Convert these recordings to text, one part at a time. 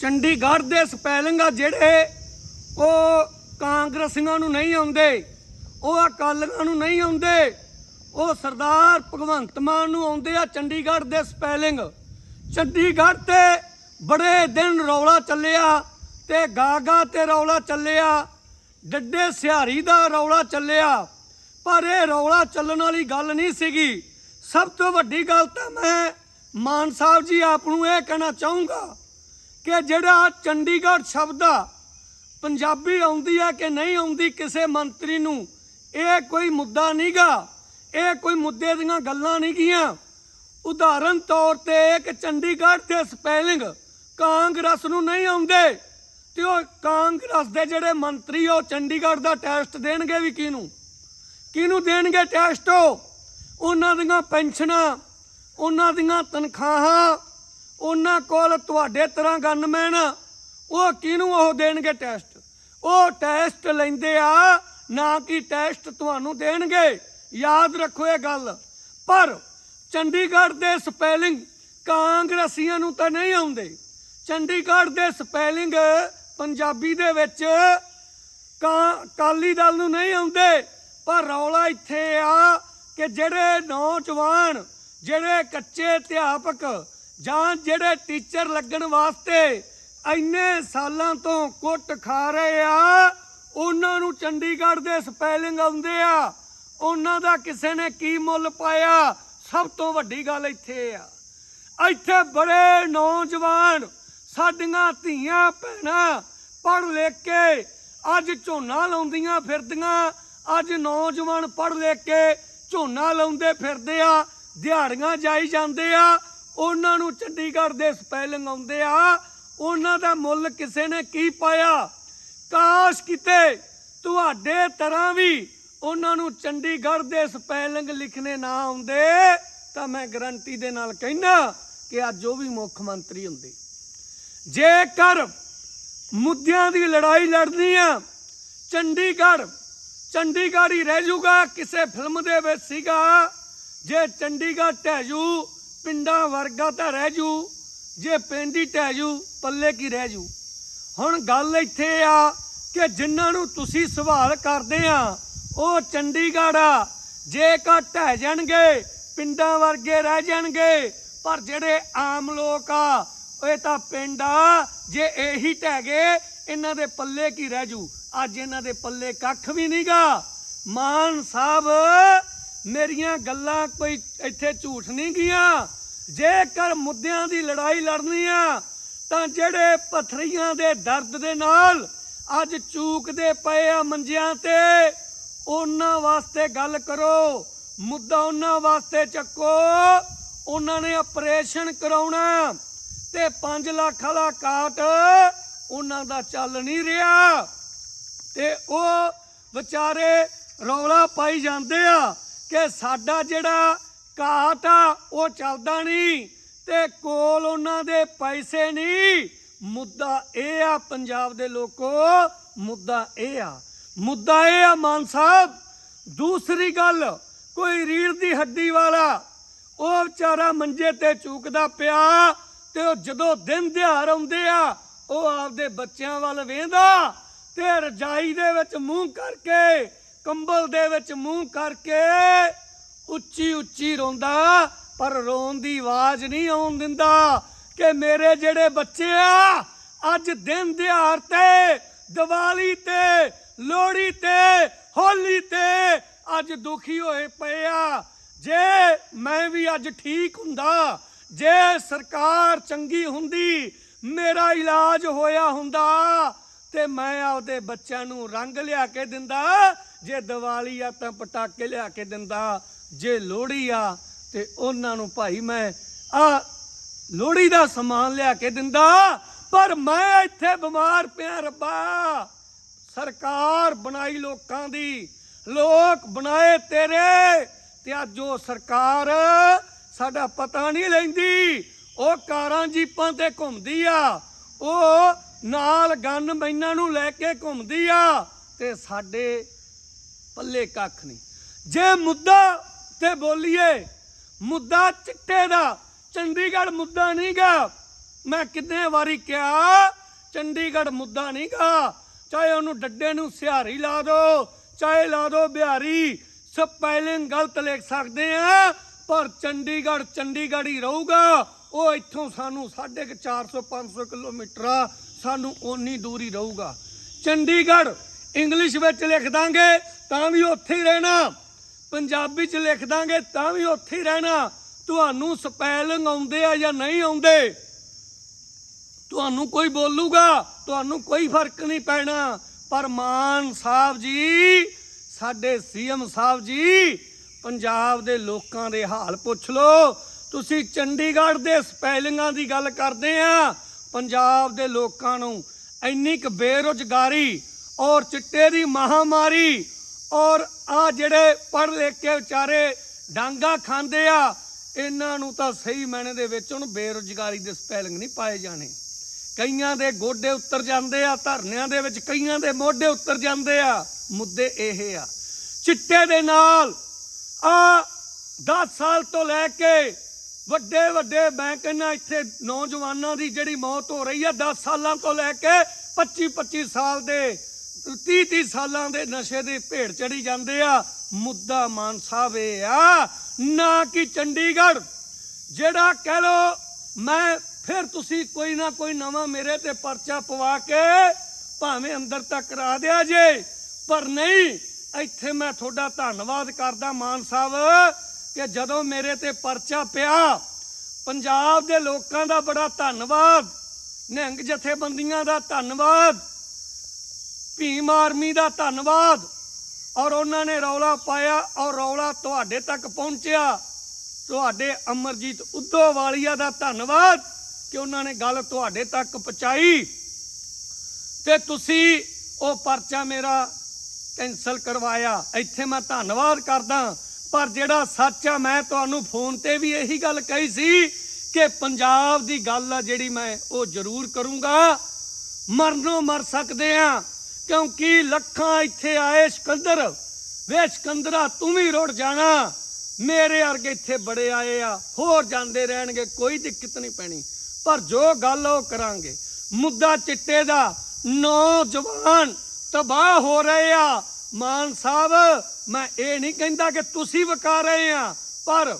ਚੰਡੀਗੜ੍ਹ ਦੇ ਸਪੈਲਿੰਗ ਆ ਜਿਹੜੇ ਉਹ ਕਾਂਗਰਸੀਆਂ ਨੂੰ ਨਹੀਂ ਆਉਂਦੇ, ਉਹ ਅਕਾਲੀਆਂ ਨੂੰ ਨਹੀਂ ਆਉਂਦੇ, ਉਹ ਸਰਦਾਰ ਭਗਵੰਤ ਮਾਨ ਨੂੰ ਆਉਂਦੇ ਆ ਚੰਡੀਗੜ੍ਹ ਦੇ ਸਪੈਲਿੰਗ। ਚੰਡੀਗੜ੍ਹ ਤੇ ਬੜੇ ਦਿਨ ਰੌਲਾ ਚੱਲਿਆ ਤੇ ਗਾਗਾ ਤੇ ਰੌਲਾ ਚੱਲਿਆ, ਡੱਡੇ ਸਿਹਾਰੀ ਦਾ ਰੌਲਾ ਚੱਲਿਆ, ਪਰ ਇਹ ਰੌਲਾ ਚੱਲਣ ਵਾਲੀ ਗੱਲ ਨਹੀਂ ਸੀਗੀ। ਸਭ ਤੋਂ ਵੱਡੀ ਗੱਲ ਤਾਂ ਮੈਂ ਮਾਨ ਸਾਹਿਬ ਜੀ ਆਪ ਨੂੰ ਇਹ ਕਹਿਣਾ ਚਾਹੂੰਗਾ ਕਿ ਜਿਹੜਾ ਚੰਡੀਗੜ੍ਹ ਸ਼ਬਦ ਆ ਪੰਜਾਬੀ ਆਉਂਦੀ ਆ ਕਿ ਨਹੀਂ ਆਉਂਦੀ ਕਿਸੇ ਮੰਤਰੀ ਨੂੰ, ਇਹ ਕੋਈ ਮੁੱਦਾ ਨਹੀਂਗਾ, ਇਹ ਕੋਈ ਮੁੱਦੇ ਦੀਆਂ ਗੱਲਾਂ ਨਹੀਂ ਗੀਆਂ ਉਦਾਹਰਨ ਤੌਰ ਤੇ ਇੱਕ ਚੰਡੀਗੜ੍ਹ ਦੇ ਸਪੈਲਿੰਗ ਕਾਂਗਰਸ ਨੂੰ ਨਹੀਂ ਆਉਂਦੇ, ਤੇ ਉਹ ਕਾਂਗਰਸ ਦੇ ਜਿਹੜੇ ਮੰਤਰੀ ਉਹ ਚੰਡੀਗੜ੍ਹ ਦਾ ਟੈਸਟ ਦੇਣਗੇ ਵੀ ਕਿਹਨੂੰ? ਕਿਹਨੂੰ ਦੇਣਗੇ ਟੈਸਟ ਉਹ? ਉਹਨਾਂ ਦੀਆਂ ਪੈਨਸ਼ਨਾਂ, ਉਹਨਾਂ ਦੀਆਂ ਤਨਖਾਹਾਂ ਉਹਨਾਂ ਕੋਲ ਤੁਹਾਡੇ ਤਰ੍ਹਾਂ ਗਨਮੈਨ, ਉਹ ਕਿਹਨੂੰ ਉਹ ਦੇਣਗੇ ਟੈਸਟ? ਉਹ ਟੈਸਟ ਲੈਂਦੇ ਆ, ਨਾ ਕਿ ਟੈਸਟ ਤੁਹਾਨੂੰ ਦੇਣਗੇ। ਯਾਦ ਰੱਖੋ ਇਹ ਗੱਲ। ਪਰ ਚੰਡੀਗੜ੍ਹ ਦੇ ਸਪੈਲਿੰਗ ਕਾਂਗਰਸੀਆਂ ਨੂੰ ਤਾਂ ਨਹੀਂ ਆਉਂਦੇ। ਚੰਡੀਗੜ੍ਹ ਦੇ ਸਪੈਲਿੰਗ ਪੰਜਾਬੀ ਦੇ ਵਿੱਚ ਕਾਂ ਕਾਲੀ ਦਲ ਨੂੰ ਨਹੀਂ ਆਉਂਦੇ। ਪਰ ਰੌਲਾ ਇੱਥੇ ਆ ਕਿ ਜਿਹੜੇ ਨੌਜਵਾਨ, ਜਿਹੜੇ ਕੱਚੇ ਅਧਿਆਪਕ ਜਾਂ ਜਿਹੜੇ ਟੀਚਰ ਲੱਗਣ ਵਾਸਤੇ ਇੰਨੇ ਸਾਲਾਂ ਤੋਂ ਕੁੱਟ ਖਾ ਰਹੇ ਆ, ਉਹਨਾਂ ਨੂੰ ਚੰਡੀਗੜ੍ਹ ਦੇ ਸਪੈਲਿੰਗ ਆਉਂਦੇ ਆ। ਉਹਨਾਂ ਦਾ ਕਿਸੇ ਨੇ ਕੀ ਮੁੱਲ ਪਾਇਆ? ਸਭ ਤੋਂ ਵੱਡੀ ਗੱਲ ਇੱਥੇ ਆ। ਇੱਥੇ ਬੜੇ ਨੌਜਵਾਨ ਸਾਡੀਆਂ ਧੀਆਂ ਭੈਣਾਂ ਪੜ੍ਹ ਲਿਖ ਕੇ ਅੱਜ ਝੋਨਾ ਲਾਉਂਦੀਆਂ ਫਿਰਦੀਆਂ। ਅੱਜ ਨੌਜਵਾਨ ਪੜ੍ਹ ਲਿਖ ਕੇ ਝੋਨਾ ਲਾਉਂਦੇ ਫਿਰਦੇ ਆ, ਦਿਹਾੜੀਆਂ ਜਾਈ ਜਾਂਦੇ ਆ। ਉਹਨਾਂ ਨੂੰ ਚੰਡੀਗੜ੍ਹ ਦੇ ਸਪੈਲਿੰਗ ਆਉਂਦੇ ਆ, ਉਹਨਾਂ ਦਾ ਮੁੱਲ ਕਿਸੇ ਨੇ ਕੀ ਪਾਇਆ? ਕਾਸ਼ ਕਿਤੇ ਤੁਹਾਡੇ ਤਰ੍ਹਾਂ ਵੀ ਉਹਨਾਂ ਨੂੰ ਚੰਡੀਗੜ੍ਹ ਦੇ ਸਪੈਲਿੰਗ ਲਿਖਣੇ ਨਾ ਆਉਂਦੇ, ਤਾਂ ਮੈਂ ਗਰੰਟੀ ਦੇ ਨਾਲ ਕਹਿਣਾ ਕਿ ਅੱਜ ਉਹ ਵੀ ਮੁੱਖ ਮੰਤਰੀ ਹੁੰਦੇ। ਜੇਕਰ ਮੁੱਦਿਆਂ ਦੀ ਲੜਾਈ ਲੜਨੀ ਆ, ਚੰਡੀਗੜ੍ਹ ਚੰਡੀਗੜ੍ਹ ਹੀ ਰਹਿ ਜਾਊਗਾ ਕਿਸੇ ਫਿਲਮ ਦੇ ਵਿੱਚ ਸੀਗਾ, ਜੇ ਚੰਡੀਗੜ੍ਹ ਢਹਿ ਜੂ ਪਿੰਡਾਂ ਵਰਗਾ ਤਾਂ ਰਹਿ ਜੂ, ਜੇ ਪਿੰਡ ਹੀ ਢਹਿ ਜੂ, ਪੱਲੇ ਕੀ ਰਹਿ ਜੂ? ਹੁਣ ਗੱਲ ਇੱਥੇ ਆ ਕਿ ਜਿਨ੍ਹਾਂ ਨੂੰ ਤੁਸੀਂ ਸਵਾਲ ਕਰਦੇ ਆ, ਉਹ ਚੰਡੀਗੜ੍ਹ ਆ। ਜੇ ਕਾ ਢਹਿ ਜਾਣਗੇ, ਪਿੰਡਾਂ ਵਰਗੇ ਰਹਿ ਜਾਣਗੇ, ਪਰ ਜਿਹੜੇ ਆਮ ਲੋਕ ਆ, ਇਹ ਤਾਂ ਪਿੰਡ ਆ, ਜੇ ਇਹੀ ਢਹਿ ਗਏ, ਇਹਨਾਂ ਦੇ ਪੱਲੇ ਕੀ ਰਹਿ ਜੂ? ਅੱਜ ਇਹਨਾਂ ਦੇ ਪੱਲੇ ਕੱਖ ਵੀ ਨਹੀਂਗਾ ਮਾਨ ਸਾਹਿਬ, ਮੇਰੀਆਂ ਗੱਲਾਂ ਕੋਈ ਇੱਥੇ ਝੂਠ ਨਹੀਂ ਗੀਆਂ। ਜੇਕਰ ਮੁੱਦਿਆਂ ਦੀ ਲੜਾਈ ਲੜਨੀ ਆ, ਤਾਂ ਜਿਹੜੇ ਪਥਰੀਆਂ ਦੇ ਦਰਦ ਦੇ ਨਾਲ ਅੱਜ ਚੂਕਦੇ ਪਏ ਆ ਮੰਜਿਆਂ ਤੇ, ਉਹਨਾਂ ਵਾਸਤੇ ਗੱਲ ਕਰੋ। ਮੁੱਦਾ ਉਹਨਾਂ ਵਾਸਤੇ ਚੱਕੋ। ਉਹਨਾਂ ਨੇ ਆਪਰੇਸ਼ਨ ਕਰਾਉਣਾ ਤੇ 5 ਲੱਖ ਵਾਲਾ ਕਾਟ ਉਹਨਾਂ ਦਾ ਚੱਲ ਨਹੀਂ ਰਿਹਾ। ਤੇ ਉਹ ਵਿਚਾਰੇ ਰੌਲਾ ਪਾਈ ਜਾਂਦੇ ਆ ਕਿ ਸਾਡਾ ਜਿਹੜਾ ਘਾਟ ਆ, ਉਹ ਚੱਲਦਾ ਨਹੀਂ ਤੇ ਕੋਲ ਉਹਨਾਂ ਦੇ ਪੈਸੇ ਨਹੀਂ। ਮੁੱਦਾ ਇਹ ਆ ਪੰਜਾਬ ਦੇ ਲੋਕੋ, ਮੁੱਦਾ ਇਹ ਆ। ਮੁੱਦਾ ਇਹ ਆ ਮਾਨ ਸਾਹਿਬ, ਦੂਸਰੀ ਗੱਲ, ਕੋਈ ਰੀੜ ਦੀ ਹੱਡੀ ਵਾਲਾ, ਉਹ ਵਿਚਾਰਾ ਮੰਜੇ ਤੇ ਚੂਕਦਾ ਪਿਆ ਤੇ ਉਹ ਜਦੋਂ ਦਿਨ ਦਿਹਾੜ ਆਉਂਦੇ ਆ, ਉਹ ਆਪਦੇ ਬੱਚਿਆਂ ਵੱਲ ਵੇਂਦਾ ਤੇ ਰਜਾਈ ਦੇ ਵਿੱਚ ਮੂੰਹ ਕਰਕੇ, ਕੰਬਲ ਦੇ ਵਿੱਚ ਮੂੰਹ ਕਰਕੇ ਉੱਚੀ ਉੱਚੀ ਰੋਂਦਾ, ਪਰ ਰੋਣ ਦੀ ਆਵਾਜ਼ ਨਹੀਂ ਆਉਣ ਦਿੰਦਾ ਕਿ ਮੇਰੇ ਜਿਹੜੇ ਬੱਚੇ ਆ, ਅੱਜ ਦਿਨ ਦਿਹਾੜ ਤੇ, ਦੀਵਾਲੀ ਤੇ, ਲੋਹੜੀ ਤੇ, ਹੋਲੀ ਤੇ ਅੱਜ ਦੁਖੀ ਹੋਏ ਪਏ ਆ। ਜੇ ਮੈਂ ਵੀ ਅੱਜ ਠੀਕ ਹੁੰਦਾ, ਜੇ ਸਰਕਾਰ ਚੰਗੀ ਹੁੰਦੀ, ਮੇਰਾ ਇਲਾਜ ਹੋਇਆ ਹੁੰਦਾ, ਤੇ ਮੈਂ ਆਪਦੇ ਬੱਚਿਆਂ ਨੂੰ ਰੰਗ ਲਿਆ ਕੇ ਦਿੰਦਾ, ਜੇ ਦੀਵਾਲੀ ਆ ਤਾਂ ਪਟਾਕੇ ਲਿਆ ਕੇ ਦਿੰਦਾ। ਜੇ ਲੋਹੜੀ ਆ ਤੇ ਉਹਨਾਂ ਨੂੰ ਭਾਈ ਮੈਂ ਆ ਲੋਹੜੀ ਦਾ ਸਮਾਨ ਲਿਆ ਕੇ ਦਿੰਦਾ, ਪਰ ਮੈਂ ਇੱਥੇ ਬਿਮਾਰ ਪਿਆ ਰੱਬਾ। ਸਰਕਾਰ ਬਣਾਈ ਲੋਕਾਂ ਦੀ, ਲੋਕ ਬਣਾਏ ਤੇਰੇ ਤੇ ਅੱਜ ਉਹ ਸਰਕਾਰ ਸਾਡਾ ਪਤਾ ਨਹੀਂ ਲੈਂਦੀ। ਉਹ ਕਾਰਾਂ ਜੀਪਾਂ ਤੇ ਘੁੰਮਦੀ ਆ, ਉਹ ਨਾਲ ਗਨ ਮੈਨਾਂ ਨੂੰ ਲੈ ਕੇ ਘੁੰਮਦੀ ਆ ਤੇ ਸਾਡੇ ਪੱਲੇ ਕੱਖ ਨਹੀਂ। ਜੇ ਮੁੱਦਾ ਤੇ ਬੋਲੀਏ। ਮੁੱਦਾ ਚਿੱਟੇ ਦਾ, ਚੰਡੀਗੜ੍ਹ ਮੁੱਦਾ ਨਹੀਂਗਾ ਮੈਂ ਕਿੰਨੇ ਵਾਰੀ ਕਿਹਾ, ਚੰਡੀਗੜ੍ਹ ਮੁੱਦਾ ਨਹੀਂ ਗਾ। ਚਾਹੇ ਉਹਨੂੰ ਡੱਡੇ ਨੂੰ ਸਿਹਾਰੀ ਲਾ ਦਿਓ ਚਾਹੇ ਲਾ ਦਿਓ ਬਿਹਾਰੀ। ਸਪੈਲਿੰਗ ਗਲਤ ਲਿਖ ਸਕਦੇ ਆ, ਪਰ ਚੰਡੀਗੜ੍ਹ ਚੰਡੀਗੜ੍ਹ ਹੀ ਰਹੂਗਾ। ਉਹ ਇੱਥੋਂ ਸਾਨੂੰ 450 500 ਕਿਲੋਮੀਟਰ ਆ, ਸਾਨੂੰ ਓਨੀ ਦੂਰੀ ਰਹੂਗਾ। ਚੰਡੀਗੜ੍ਹ ਇੰਗਲਿਸ਼ ਵਿੱਚ ਲਿਖ ਦਾਂਗੇ, ਤਾਂ ਵੀ ਉੱਥੇ ਹੀ ਰਹਿਣਾ। ਪੰਜਾਬੀ ਚ ਲਿਖ ਦਾਂਗੇ, ਤਾਂ ਵੀ ਉੱਥੇ ਹੀ ਰਹਿਣਾ। ਤੁਹਾਨੂੰ ਸਪੈਲਿੰਗ ਆਉਂਦੇ ਆ ਜਾਂ ਨਹੀਂ ਆਉਂਦੇ? ਤੁਹਾਨੂੰ ਕੋਈ ਬੋਲੂਗਾ? ਤੁਹਾਨੂੰ ਕੋਈ ਫ਼ਰਕ ਨਹੀਂ ਪੈਣਾ। ਪਰ ਮਾਨ ਸਾਹਿਬ ਜੀ, ਸਾਡੇ ਸੀਐਮ ਸਾਹਿਬ ਜੀ, ਪੰਜਾਬ ਦੇ ਲੋਕਾਂ ਦੇ ਹਾਲ ਪੁੱਛ ਲਓ। ਤੁਸੀਂ ਚੰਡੀਗੜ੍ਹ ਦੇ ਸਪੈਲਿੰਗਾਂ ਦੀ ਗੱਲ ਕਰਦੇ ਆ। ਪੰਜਾਬ ਦੇ ਲੋਕਾਂ ਨੂੰ ਇੰਨੀ ਕੁ ਬੇਰੁਜ਼ਗਾਰੀ ਔਰ ਚਿੱਟੇ ਦੀ ਮਹਾਮਾਰੀ ਔਰ ਆ ਜਿਹੜੇ ਪੜ੍ਹ ਲਿਖ ਕੇ ਵਿਚਾਰੇ ਡਾਂਗਾ ਖਾਂਦੇ ਆ, ਇਹਨਾਂ ਨੂੰ ਤਾਂ ਸਹੀ ਮੈਨੇ ਦੇ ਵਿੱਚ ਹੁਣ ਬੇਰੁਜ਼ਗਾਰੀ ਦੇ ਸਪੈਲਿੰਗ ਨਹੀਂ ਪਾਏ ਜਾਣੇ। ਕਈਆਂ ਦੇ ਗੋਡੇ ਉੱਤਰ ਜਾਂਦੇ ਆ, ਧਰਨਿਆਂ ਦੇ ਵਿੱਚ ਕਈਆਂ ਦੇ ਮੋਢੇ ਉੱਤਰ ਜਾਂਦੇ ਆ, ਮੁੱਦੇ ਇਹ ਆ। ਚਿੱਟੇ ਦੇ ਨਾਲ ਆ 10 ਸਾਲ ਤੋਂ ਲੈ ਕੇ ਵੱਡੇ ਵੱਡੇ ਮੈਂ ਕਹਿੰਦਾ ਇੱਥੇ ਨੌਜਵਾਨਾਂ ਦੀ ਜਿਹੜੀ ਮੌਤ ਹੋ ਰਹੀ ਆ 10 ਸਾਲਾਂ ਤੋਂ ਲੈ ਕੇ 25 25 ਸਾਲ ਦੇ 30 30 ਸਾਲਾਂ ਦੇ ਨਸ਼ੇ ਦੇ ਭੇੜ ਚੜੀ ਜਾਂਦੇ ਆ। ਮੁੱਦਾ ਮਾਨ ਸਾਹਿਬ ਇਹ ਆ, ਨਾ ਕਿ ਚੰਡੀਗੜ੍ਹ। ਜਿਹੜਾ ਕਹਿ ਲੋ ਮੈਂ ਫਿਰ ਤੁਸੀਂ ਕੋਈ ਨਾ ਕੋਈ ਨਵਾਂ ਮੇਰੇ ਤੇ ਪਰਚਾ ਪਵਾ ਕੇ ਭਾਵੇਂ ਅੰਦਰ ਤੱਕ ਕਰਾ ਦਿਆ ਜੇ, ਪਰ ਨਹੀਂ, ਇੱਥੇ ਮੈਂ ਤੁਹਾਡਾ ਧੰਨਵਾਦ ਕਰਦਾ ਮਾਨ ਸਾਹਿਬ, ਕਿ ਜਦੋਂ ਮੇਰੇ ਤੇ ਪਰਚਾ ਪਿਆ, ਪੰਜਾਬ ਦੇ ਲੋਕਾਂ ਦਾ ਬੜਾ ਧੰਨਵਾਦ, ਨਿਹੰਗ ਜਥੇਬੰਦੀਆਂ ਦਾ ਧੰਨਵਾਦ ਭੀਮ ਆਰਮੀ ਦਾ ਧੰਨਵਾਦ। ਔਰ ਉਹਨਾਂ ਨੇ ਰੌਲਾ ਪਾਇਆ ਔਰ ਰੌਲਾ ਤੁਹਾਡੇ ਤੱਕ ਪਹੁੰਚਿਆ। ਤੁਹਾਡੇ ਅਮਰਜੀਤ ਉਦੋਵਾਲੀਆ ਦਾ ਧੰਨਵਾਦ ਕਿ ਉਹਨਾਂ ਨੇ ਗੱਲ ਤੁਹਾਡੇ ਤੱਕ ਪਹੁੰਚਾਈ। ਤੇ ਤੁਸੀਂ ਉਹ ਪਰਚਾ ਮੇਰਾ ਕੈਨਸਲ ਕਰਵਾਇਆ। ਇੱਥੇ ਮੈਂ ਧੰਨਵਾਦ ਕਰਦਾ। ਪਰ ਜਿਹੜਾ ਸੱਚ ਆ, ਮੈਂ ਤੁਹਾਨੂੰ ਫੋਨ ਤੇ ਵੀ ਇਹੀ ਗੱਲ ਕਹੀ ਸੀ ਕਿ ਪੰਜਾਬ ਦੀ ਗੱਲ ਆ ਜਿਹੜੀ ਮੈਂ ਉਹ ਜ਼ਰੂਰ ਕਰੂੰਗਾ। ਮਰਨੋਂ ਮਰ ਸਕਦੇ ਆ। ਕਿਉਂਕਿ ਲੱਖਾਂ ਇੱਥੇ ਆਏ ਸਿਕੰਦਰ। ਵੇ ਸਿਕੰਦਰਾ, ਤੂੰ ਵੀ ਰੁੜ ਜਾਣਾ। ਮੇਰੇ ਵਰਗੇ ਇੱਥੇ ਬੜੇ ਆਏ ਆ। ਹੋਰ ਜਾਂਦੇ ਰਹਿਣਗੇ, ਕੋਈ ਦਿੱਕਤ ਨਹੀਂ ਪੈਣੀ। ਪਰ ਜੋ ਗੱਲ ਉਹ ਕਰਾਂਗੇ, ਮੁੱਦਾ ਚਿੱਟੇ ਦਾ, ਨੌਜਵਾਨ ਤਬਾਹ ਹੋ ਰਹੇ ਆ। ਮਾਨ ਸਾਹਿਬ, ਮੈਂ ਇਹ ਨਹੀਂ ਕਹਿੰਦਾ ਕਿ ਤੁਸੀਂ ਵਕਾ ਰਹੇ ਆ, ਪਰ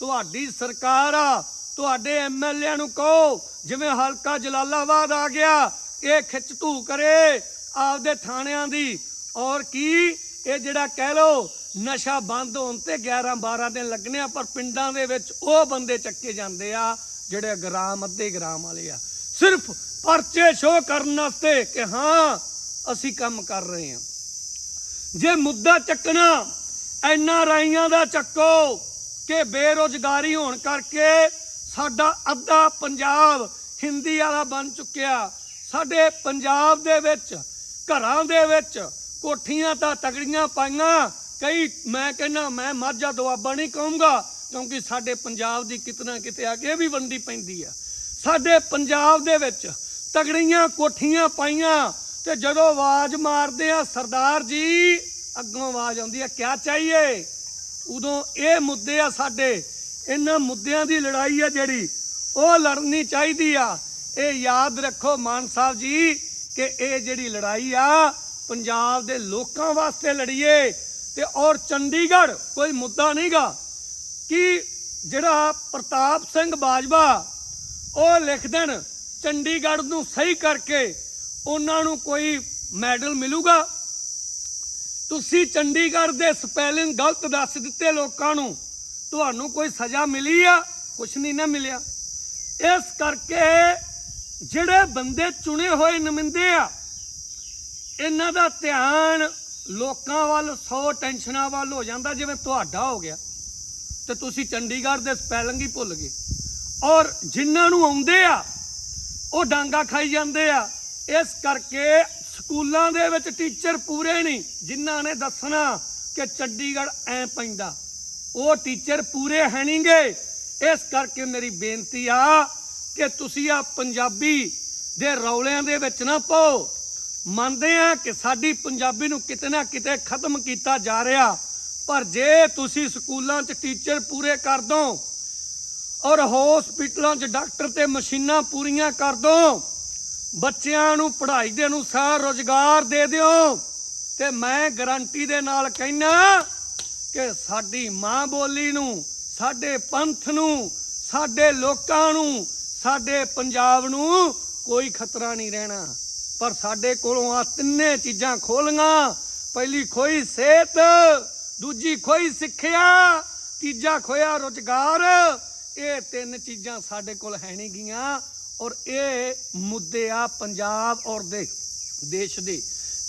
ਤੁਹਾਡੀ ਸਰਕਾਰ ਆ, ਤੁਹਾਡੇ ਐਮਐਲਏ ਨੂੰ ਕਹੋ, ਜਿਵੇਂ ਹਲਕਾ ਜਲਾਲਾਬਾਦ ਆ ਗਿਆ, ਇਹ ਖਿੱਚ ਧੂ ਕਰੇ ਆਪਦੇ ਥਾਣਿਆਂ ਦੀ। ਔਰ ਕੀ? ਇਹ ਜਿਹੜਾ ਕਹਿ ਲੋ ਨਸ਼ਾ ਬੰਦ ਹੋਣ ਤੇ 11 12 ਦਿਨ ਲੱਗਣੇ ਆ, ਪਰ ਪਿੰਡਾਂ ਦੇ ਵਿੱਚ ਉਹ ਬੰਦੇ ਚੱਕੇ ਜਾਂਦੇ ਆ, ਜਿਹੜੇ ਗ੍ਰਾਮ, ਅੱਧੇ ਗ੍ਰਾਮ ਵਾਲੇ ਆ। ਸਿਰਫ ਪਰਚੇ ਸ਼ੋਅ ਕਰਨ ਵਾਸਤੇ ਕਿ ਹਾਂ, ਅਸੀਂ ਕੰਮ ਕਰ ਰਹੇ ਹਾਂ। ਜੇ ਮੁੱਦਾ ਚੱਕਣਾ, ਐਨਾ ਰਾਈਆਂ ਦਾ ਚੱਕੋ ਕਿ ਬੇਰੋਜ਼ਗਾਰੀ ਹੋਣ ਕਰਕੇ ਸਾਡਾ ਅੱਧਾ ਪੰਜਾਬ ਹਿੰਦੀ ਵਾਲਾ ਬਣ ਚੁੱਕਿਆ। ਸਾਡੇ ਪੰਜਾਬ ਦੇ ਵਿੱਚ ਘਰਾਂ ਦੇ ਵਿੱਚ ਕੋਠੀਆਂ ਤਾਂ ਤਗੜੀਆਂ ਪਾਈਆਂ। ਕਈ ਮੈਂ ਕਹਿੰਦਾ, ਮੈਂ ਮਾਝਾ ਦੁਆਬਾ ਨਹੀਂ ਕਹੂੰਗਾ, ਕਿਉਂਕਿ ਸਾਡੇ ਪੰਜਾਬ ਦੀ ਕਿਤਨਾ ਕਿਤੇ ਆ ਕੇ ਇਹ ਵੀ ਵੰਡੀ ਪੈਂਦੀ ਆ। ਸਾਡੇ ਪੰਜਾਬ ਦੇ ਵਿੱਚ ਤਗੜੀਆਂ ਕੋਠੀਆਂ ਪਾਈਆਂ ਤੇ ਜਦੋਂ ਆਵਾਜ਼ ਮਾਰਦੇ ਆ, ਸਰਦਾਰ ਜੀ, ਅੱਗੋਂ ਆਵਾਜ਼ ਆਉਂਦੀ ਆ, ਕਿਆ ਚਾਹੀਏ? ਉਦੋਂ ਇਹ ਮੁੱਦੇ ਆ ਸਾਡੇ। ਇਹਨਾਂ ਮੁੱਦਿਆਂ ਦੀ ਲੜਾਈ ਆ ਜਿਹੜੀ, ਉਹ ਲੜਨੀ ਚਾਹੀਦੀ ਆ। ਇਹ ਯਾਦ ਰੱਖੋ ਮਾਨ ਸਾਹਿਬ ਜੀ ਕਿ ਇਹ ਜਿਹੜੀ ਲੜਾਈ ਆ, ਪੰਜਾਬ ਦੇ ਲੋਕਾਂ ਵਾਸਤੇ ਲੜੀਏ ਤੇ ਔਰ ਚੰਡੀਗੜ੍ਹ ਕੋਈ ਮੁੱਦਾ ਨਹੀਂਗਾ। ਕਿ ਜਿਹੜਾ ਪ੍ਰਤਾਪ ਸਿੰਘ ਬਾਜਵਾ ਉਹ ਲਿਖ ਦੇਣ ਚੰਡੀਗੜ੍ਹ ਨੂੰ ਸਹੀ ਕਰਕੇ ਉਹਨਾਂ ਨੂੰ ਕੋਈ ਮੈਡਲ ਮਿਲੂਗਾ? ਤੁਸੀਂ ਚੰਡੀਗੜ੍ਹ ਦੇ ਸਪੈਲਿੰਗ ਗਲਤ ਦੱਸ ਦਿੱਤੇ ਲੋਕਾਂ ਨੂੰ, ਤੁਹਾਨੂੰ ਕੋਈ ਸਜ਼ਾ ਮਿਲੀ ਆ? ਕੁਛ ਨਹੀਂ ਨਾ ਮਿਲਿਆ। ਇਸ ਕਰਕੇ ਜਿਹੜੇ ਬੰਦੇ ਚੁਣੇ ਹੋਏ ਨੁਮਾਇੰਦੇ ਆ, ਇਹਨਾਂ ਦਾ ਧਿਆਨ ਲੋਕਾਂ ਵੱਲ 100 ਟੈਨਸ਼ਨਾਂ ਵੱਲ ਹੋ ਜਾਂਦਾ, ਜਿਵੇਂ ਤੁਹਾਡਾ ਹੋ ਗਿਆ, ਤੇ ਤੁਸੀਂ ਚੰਡੀਗੜ੍ਹ ਦੇ ਸਪੈਲਿੰਗ ਹੀ ਭੁੱਲ ਗਏ। ਔਰ ਜਿਨ੍ਹਾਂ ਨੂੰ ਆਉਂਦੇ ਆ, ਉਹ ਡਾਂਗਾ ਖਾਈ ਜਾਂਦੇ ਆ। ਇਸ ਕਰਕੇ ਸਕੂਲਾਂ ਦੇ ਵਿੱਚ ਟੀਚਰ ਪੂਰੇ ਨਹੀਂ, ਜਿਨ੍ਹਾਂ ਨੇ ਦੱਸਣਾ ਕਿ ਚੰਡੀਗੜ੍ਹ ਐ ਪੈਂਦਾ। ਉਹ ਟੀਚਰ ਪੂਰੇ ਹੈ ਨਹੀਂਗੇ ਇਸ ਕਰਕੇ ਮੇਰੀ ਬੇਨਤੀ ਆ ਕਿ ਤੁਸੀਂ ਆ ਪੰਜਾਬੀ ਦੇ ਰੌਲਿਆਂ ਦੇ ਵਿੱਚ ਨਾ ਪਾਓ। ਮੰਨਦੇ ਆ ਕਿ ਸਾਡੀ ਪੰਜਾਬੀ ਨੂੰ ਕਿਤੇ ਨਾ ਕਿਤੇ ਖਤਮ ਕੀਤਾ ਜਾ ਰਿਹਾ। ਪਰ ਜੇ ਤੁਸੀਂ ਸਕੂਲਾਂ 'ਚ ਟੀਚਰ ਪੂਰੇ ਕਰ ਦੋ ਔਰ ਹਸਪੀਟਲਾਂ 'ਚ ਡਾਕਟਰ ਤੇ ਮਸ਼ੀਨਾਂ ਪੂਰੀਆਂ ਕਰ ਦੋ, ਬੱਚਿਆਂ ਨੂੰ ਪੜ੍ਹਾਈ ਦੇ ਅਨੁਸਾਰ ਰੋਜ਼ਗਾਰ ਦੇ ਦਿਓ। ਤੇ ਮੈਂ ਗਾਰੰਟੀ ਦੇ ਨਾਲ ਕਹਿਣਾ ਕਿ ਸਾਡੀ ਮਾਂ ਬੋਲੀ ਨੂੰ, ਸਾਡੇ ਪੰਥ ਨੂੰ, ਸਾਡੇ ਲੋਕਾਂ ਨੂੰ ਸਾਡੇ ਪੰਜਾਬ ਨੂੰ ਕੋਈ ਖਤਰਾ ਨਹੀਂ ਰਹਿਣਾ। ਪਰ ਸਾਡੇ ਕੋਲੋਂ ਆ ਤਿੰਨੇ ਚੀਜ਼ਾਂ ਖੋਲੀਆਂ। ਪਹਿਲੀ ਖੋਈ ਸਿਹਤ, ਦੂਜੀ ਖੋਈ ਸਿੱਖਿਆ, ਤੀਜਾ ਖੋਇਆ ਰੁਜ਼ਗਾਰ। ਇਹ ਤਿੰਨ ਚੀਜ਼ਾਂ ਸਾਡੇ ਕੋਲ ਹੈ ਨਹੀਂ ਗੀਆਂ ਔਰ ਇਹ ਮੁੱਦੇ ਆ ਪੰਜਾਬ ਔਰ ਦੇ, ਦੇਸ਼ ਦੇ।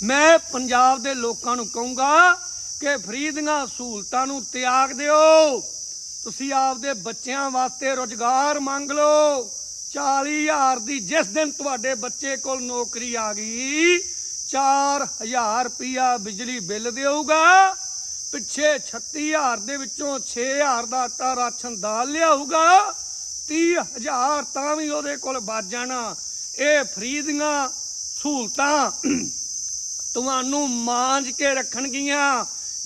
ਮੈਂ ਪੰਜਾਬ ਦੇ ਲੋਕਾਂ ਨੂੰ ਕਹੂੰਗਾ ਕਿ ਫਰੀ ਦੀਆਂ ਸਹੂਲਤਾਂ ਨੂੰ ਤਿਆਗ ਦਿਓ। ਤੁਸੀਂ ਆਪਦੇ ਬੱਚਿਆਂ ਵਾਸਤੇ ਰੋਜ਼ਗਾਰ ਮੰਗ ਲਓ। 40000 ਦੀ, ਜਿਸ ਦਿਨ ਤੁਹਾਡੇ ਬੱਚੇ ਕੋਲ ਨੌਕਰੀ ਆ ਗਈ 4000 ਰੁਪਿਆ ਬਿਜਲੀ ਬਿੱਲ ਦੇਊਗਾ, ਪਿੱਛੇ 36000 ਦੇ ਵਿੱਚੋਂ 6000 ਦਾ ਆਟਾ ਰਾਸ਼ਨ ਦਾਲ ਲਿਆਊਗਾ 30000 ਤਾਂ ਵੀ ਉਹਦੇ ਕੋਲ ਬਚ ਜਾਣਾ। ਇਹ ਫ੍ਰੀ ਦੀਆਂ ਸਹੂਲਤਾਂ ਤੁਹਾਨੂੰ ਮਾਂਜ ਕੇ ਰੱਖਣਗੀਆਂ।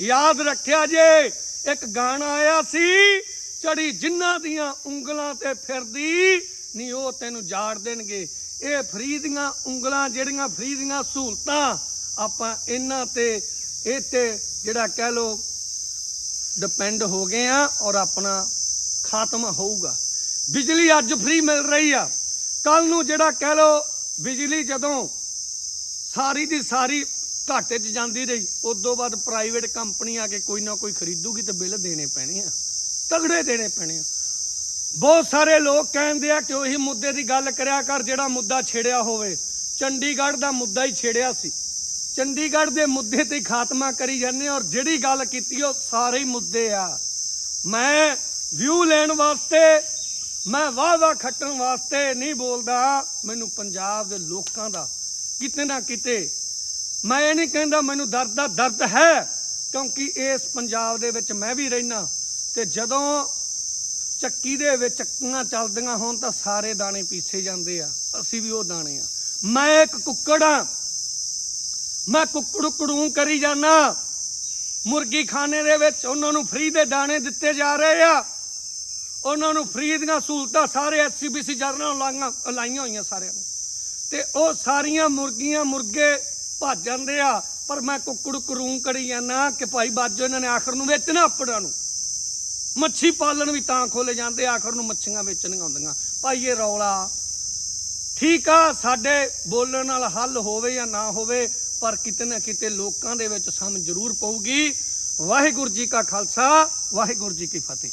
ਯਾਦ ਰੱਖਿਆ ਜੇ, ਇੱਕ ਗਾਣਾ ਆਇਆ ਸੀ, ਚੜੀ ਜਿਨ੍ਹਾਂ ਦੀਆਂ ਉਂਗਲਾਂ ਤੇ ਫਿਰਦੀ ਨਹੀਂ ਉਹ ਤੈਨੂੰ ਜਾੜ ਦੇਣਗੇ। ਇਹ ਫਰੀ ਦੀਆਂ ਉਂਗਲਾਂ, ਜਿਹੜੀਆਂ ਫਰੀ ਦੀਆਂ ਸਹੂਲਤਾਂ ਆਪਾਂ ਇਹਨਾਂ ਤੇ, ਇਹ ਤੇ ਜਿਹੜਾ ਕਹਿ ਲੋ ਡਿਪੈਂਡ ਹੋ ਗਏ ਆ ਔਰ ਆਪਣਾ ਖਾਤਮਾ ਹੋਊਗਾ। ਬਿਜਲੀ ਅੱਜ ਫ੍ਰੀ ਮਿਲ ਰਹੀ ਆ। ਕੱਲ ਨੂੰ ਜਿਹੜਾ ਕਹਿ ਲੋ ਬਿਜਲੀ ਜਦੋਂ ਸਾਰੀ ਦੀ ਸਾਰੀ ਘਾਟੇ 'ਚ ਜਾਂਦੀ ਰਹੀ, ਉਦੋਂ ਬਾਅਦ ਪ੍ਰਾਈਵੇਟ ਕੰਪਨੀ ਆ ਕੇ ਕੋਈ ਨਾ ਕੋਈ ਖਰੀਦੂਗੀ ਤੇ ਬਿੱਲ ਦੇਣੇ ਪੈਣੇ ਆ। ਤਗੜੇ ਦੇਣੇ ਪੈਣੇ ਆ। ਬਹੁਤ ਸਾਰੇ ਲੋਕ ਕਹਿੰਦੇ ਆ ਕਿ ਉਹੀ ਮੁੱਦੇ ਦੀ ਗੱਲ ਕਰਿਆ ਕਰ ਜਿਹੜਾ ਮੁੱਦਾ ਛੇੜਿਆ ਹੋਵੇ। ਚੰਡੀਗੜ੍ਹ ਦਾ ਮੁੱਦਾ ਹੀ ਛੇੜਿਆ ਸੀ। ਚੰਡੀਗੜ੍ਹ ਦੇ ਮੁੱਦੇ ਤੇ ਹੀ ਖਾਤਮਾ ਕਰੀ ਜਾਂਦੇ ਔਰ ਜਿਹੜੀ ਗੱਲ ਕੀਤੀ ਉਹ ਸਾਰੇ ਹੀ ਮੁੱਦੇ ਆ। ਮੈਂ ਵਿਊ ਲੈਣ ਵਾਸਤੇ, ਮੈਂ ਵਾਹ ਵਾਹ ਖੱਟਣ ਵਾਸਤੇ ਨਹੀਂ ਬੋਲਦਾ। ਮੈਨੂੰ ਪੰਜਾਬ ਦੇ ਲੋਕਾਂ ਦਾ ਕਿਤੇ ਨਾ ਕਿਤੇ ਮੈਂ ਇਹ ਨਹੀਂ ਕਹਿੰਦਾ ਮੈਨੂੰ ਦਰਦ ਦਾ ਦਰਦ ਹੈ, ਕਿਉਂਕਿ ਇਸ ਪੰਜਾਬ ਦੇ ਵਿੱਚ ਮੈਂ ਵੀ ਰਹਿਣਾ ਤੇ ਜਦੋਂ ਚੱਕੀ ਦੇ ਵਿੱਚ ਚੱਕੀਆਂ ਚੱਲਦੀਆਂ ਹੋਣ ਤਾਂ ਸਾਰੇ ਦਾਣੇ ਪੀਸੇ ਜਾਂਦੇ ਆ। ਅਸੀਂ ਵੀ ਉਹ ਦਾਣੇ ਆ। ਮੈਂ ਇੱਕ ਕੁੱਕੜ ਆ। ਮੈਂ ਕੁੱਕੜੂ ਕੜੂ ਕਰੀ ਜਾਣਾ ਮੁਰਗੀ ਖਾਨੇ ਦੇ ਵਿੱਚ ਉਹਨਾਂ ਨੂੰ ਫ੍ਰੀ ਦੇ ਦਾਣੇ ਦਿੱਤੇ ਜਾ ਰਹੇ ਆ। ਉਹਨਾਂ ਨੂੰ ਫ੍ਰੀ ਦੀਆਂ ਸਹੂਲਤਾਂ ਸਾਰੇ ਐਸਸੀਬੀਸੀ ਜਰਨਲ ਲਾਈਆਂ ਲਾਈਆਂ ਹੋਈਆਂ ਸਾਰਿਆਂ ਨੂੰ। ਤੇ ਉਹ ਸਾਰੀਆਂ ਮੁਰਗੀਆਂ ਮੁਰਗੇ ਭੱਜ ਜਾਂਦੇ ਆ। ਪਰ ਮੈਂ ਕੁੱਕੜ ਕਰੂੰ ਕਰੀ ਜਾਂਦਾ ਕਿ ਭਾਈ ਬਾਜੋ ਇਹਨਾਂ ਨੇ ਆਖਰ ਨੂੰ ਵੇਚਣਾ ਆਪਣਾ ਨੂੰ। ਮੱਛੀ ਪਾਲਣ ਵੀ ਤਾਂ ਖੋਲੇ ਜਾਂਦੇ, ਆਖਰ ਨੂੰ ਮੱਛੀਆਂ ਵੇਚਣੀਆਂ ਹੁੰਦੀਆਂ ਭਾਈ ਇਹ ਰੌਲਾ। ਠੀਕ ਆ, ਸਾਡੇ ਬੋਲਣ ਨਾਲ ਹੱਲ ਹੋਵੇ ਜਾਂ ਨਾ ਹੋਵੇ, ਪਰ ਕਿਤੇ ਨਾ ਕਿਤੇ ਲੋਕਾਂ ਦੇ ਵਿੱਚ ਸਮਝ ਜ਼ਰੂਰ ਪਊਗੀ। ਵਾਹਿਗੁਰੂ ਜੀ ਕਾ ਖਾਲਸਾ, ਵਾਹਿਗੁਰੂ ਜੀ ਕੀ ਫਤਿਹ।